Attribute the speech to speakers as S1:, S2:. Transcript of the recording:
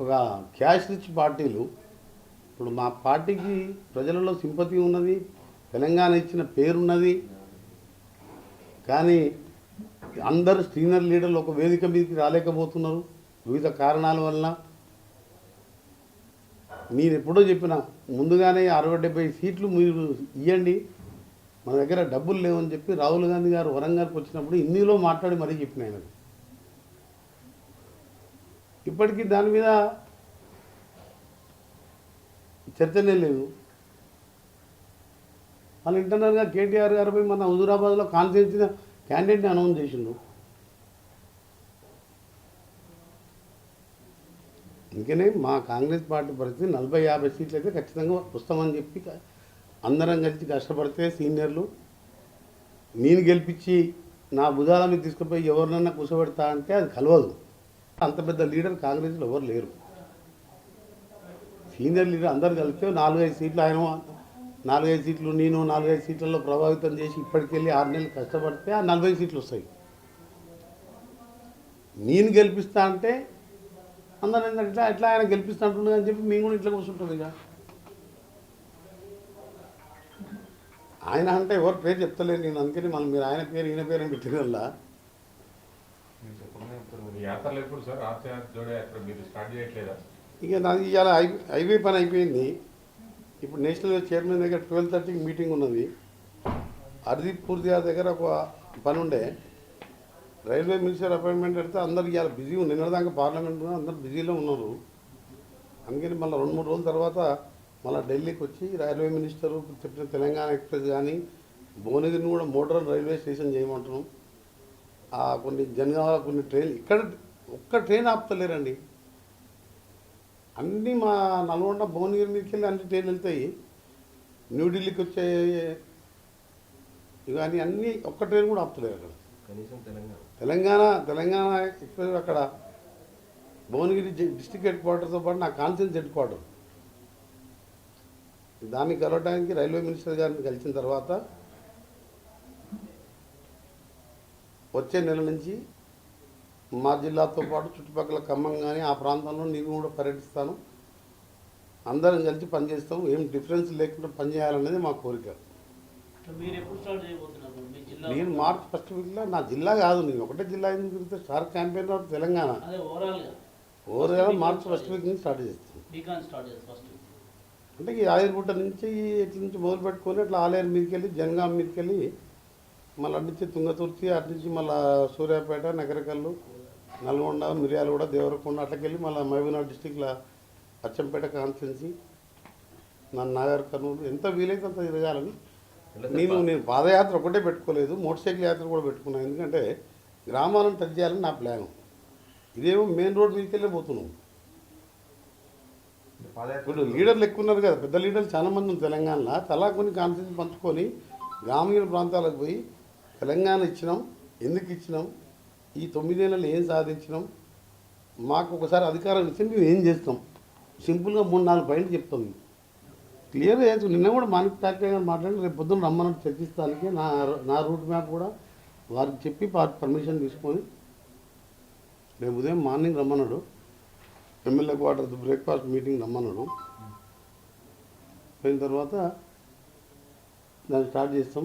S1: ఒక cash rich పార్టీలు ఇప్పుడు మా పార్టీకి ప్రజలలో సింపతి ఉన్నది తెలంగాణ ఇచ్చిన పేరున్నది కానీ అందరు సీనియర్ లీడర్లు ఒక వేదిక మీదకి రాలేకపోతున్నారు వివిధ కారణాల వలన. నేను ఎప్పుడో చెప్పిన ముందుగానే అరవై డెబ్బై సీట్లు మీరు ఇవ్వండి మన దగ్గర డబ్బులు లేవని చెప్పి రాహుల్ గాంధీ గారు వరంగల్కి వచ్చినప్పుడు హిందీలో మాట్లాడి మరీ చెప్పిన ఆయనకు ఇప్పటికీ దాని మీద చర్చనే లేదు. వాళ్ళు ఇంటర్నల్గా కేటీఆర్ గారు పోయి మన హుజూరాబాద్లో కాన్ఫరెన్స్ క్యాండిడేట్ని అనౌన్స్ చేసిండు. అందుకనే మా కాంగ్రెస్ పార్టీ పరిస్థితి నలభై యాభై సీట్లు అయితే ఖచ్చితంగా వస్తామని చెప్పి అందరం కలిసి కష్టపడితే సీనియర్లు నేను గెలిపించి నా భుజాల మీద తీసుకుపోయి ఎవరినన్నా కూర్చోబెడతా అంటే అది కలవదు. అంత పెద్ద లీడర్ కాంగ్రెస్లో ఎవరు లేరు. సీనియర్ లీడర్ అందరు కలిస్తే నాలుగైదు సీట్లు ఆయన నాలుగైదు సీట్లు నేను నాలుగైదు సీట్లలో ప్రభావితం చేసి ఇప్పటికెళ్ళి ఆరు నెలలు కష్టపడితే ఆ నలభై సీట్లు వస్తాయి. నేను గెలిపిస్తా అంటే అందరూ ఏంటంటే ఇట్లా ఎట్లా ఆయన గెలిపిస్తా అంటున్నాడు అని చెప్పి మేము కూడా ఇట్లా కూర్చుంటుంది ఇక. ఆయన అంటే ఎవరు పేరు చెప్తలేదు నేను అందుకని మళ్ళీ మీరు ఆయన పేరు ఈయన పేరు అని పెట్టిన వల్ల
S2: మీరు చెప్పండి ఇప్పుడు ఈ యాత్రలు ఎప్పుడు సార్ ఆశయ యాత్ర మీరు స్టార్ట్ చేయట్లేదా?
S1: ఇక నాది ఇవాళ హైవే పని అయిపోయింది. ఇప్పుడు నేషనల్ చైర్మన్ దగ్గర ట్వెల్వ్ థర్టీకి మీటింగ్ ఉన్నది. హర్దీప్ పూర్తి గారి దగ్గర ఒక పని ఉండే. రైల్వే మినిస్టర్ అపాయింట్మెంట్ పెడితే అందరు ఇవాళ బిజీ ఉంది నిన్నదాకా పార్లమెంట్ అందరు బిజీలో ఉన్నారు. అందుకని మళ్ళీ రెండు మూడు రోజుల తర్వాత మళ్ళీ ఢిల్లీకి వచ్చి రైల్వే మినిస్టర్ చెప్పిన తెలంగాణ ఎక్స్ప్రెస్ కానీ భువనగిరిని కూడా మోటార్ రైల్వే స్టేషన్ చేయమంటున్నాం. కొన్ని జనగామ కొన్ని ట్రైన్ ఇక్కడ ఒక్క ట్రైన్ ఆపుతలేరండి. అన్నీ మా నల్గొండ భువనగిరి మీదకి వెళ్ళి అన్ని ట్రైన్లు వెళ్తాయి. న్యూఢిల్లీకి వచ్చే ఇవన్నీ అన్నీ ఒక్క ట్రైన్ కూడా ఆపుతలేరు అక్కడ.
S3: తెలంగాణ.
S1: తెలంగాణ ఎక్స్ప్రెస్ అక్కడ భువనగిరి డిస్టిక్ హెడ్ క్వార్టర్తో పాటు నా కాన్సెన్స్ హెడ్ క్వార్టర్. దాన్ని కలవడానికి రైల్వే మినిస్టర్ గారిని కలిసిన తర్వాత వచ్చే నెల నుంచి మా జిల్లాతో పాటు చుట్టుపక్కల ఖమ్మం కానీ ఆ ప్రాంతంలో నేను కూడా పర్యటిస్తాను. అందరం కలిసి పనిచేస్తాం ఏం డిఫరెన్స్ లేకుండా పనిచేయాలనేది మా కోరిక. నేను మార్చ్ ఫస్ట్ వీక్లో నా జిల్లా కాదు నేను ఒకటే జిల్లా ఎందుకు తిరిగితే star campaign of Telangana.
S4: Overall
S1: March first week నుంచి స్టార్ట్ చేస్తాను. అంటే ఈ ఆయుర్గుట్ట నుంచి ఇట్ల నుంచి మొదలు పెట్టుకొని అట్లా ఆలయం మీదకి వెళ్ళి జనగాం మీదకి వెళ్ళి మళ్ళీ అటు నుంచి తుంగతుర్తి అటు నుంచి మళ్ళీ సూర్యాపేట నగరకల్లు నల్గొండ మిర్యాలగూడ దేవరకొండ అట్లకెళ్ళి మళ్ళీ మహబూబ్నగర్ డిస్టిక్లో అచ్చంపేట కాన్స్టెన్సీ నా నాగర్ కర్నూలు ఎంత వీలైతే అంత తిరగాలని నేను నేను పాదయాత్ర ఒకటే పెట్టుకోలేదు మోటార్ సైకిల్ యాత్ర కూడా పెట్టుకున్నాను ఎందుకంటే గ్రామాలను టచ్ చేయాలని నా ప్లాన్. ఇదేమో మెయిన్ రోడ్ మీదకి వెళ్ళి పోతున్నాం ఇప్పుడు లీడర్లు ఎక్కువ ఉన్నారు కదా పెద్ద లీడర్లు చాలా మంది తెలంగాణలో. తలా కొన్ని కాన్ఫరెన్స్ పంచుకొని గ్రామీణ ప్రాంతాలకు పోయి తెలంగాణ ఇచ్చినాం ఎందుకు ఇచ్చినాం ఈ తొమ్మిదేళ్ళలో ఏం సాధించినాం మాకు ఒకసారి అధికారం ఇస్తే మేము ఏం చేస్తాం? సింపుల్గా మూడు నాలుగు పాయింట్లు చెప్తాం క్లియర్గా చేస్తాం నిన్న కూడా మానిక్ టాక్టే గారు మాట్లాడి రేపు పొద్దున్న రమ్మన్నట్టు చర్చిస్తానికి నా నా రూట్ మ్యాప్ కూడా వారికి చెప్పి పర్మిషన్ తీసుకొని రేపు ఉదయం మార్నింగ్ రమ్మన్నాడు. ఎమ్మెల్యే క్వార్టర్ బ్రేక్ఫాస్ట్ మీటింగ్ రమ్మన్నాడు. పోయిన తర్వాత దాన్ని స్టార్ట్ చేస్తాం.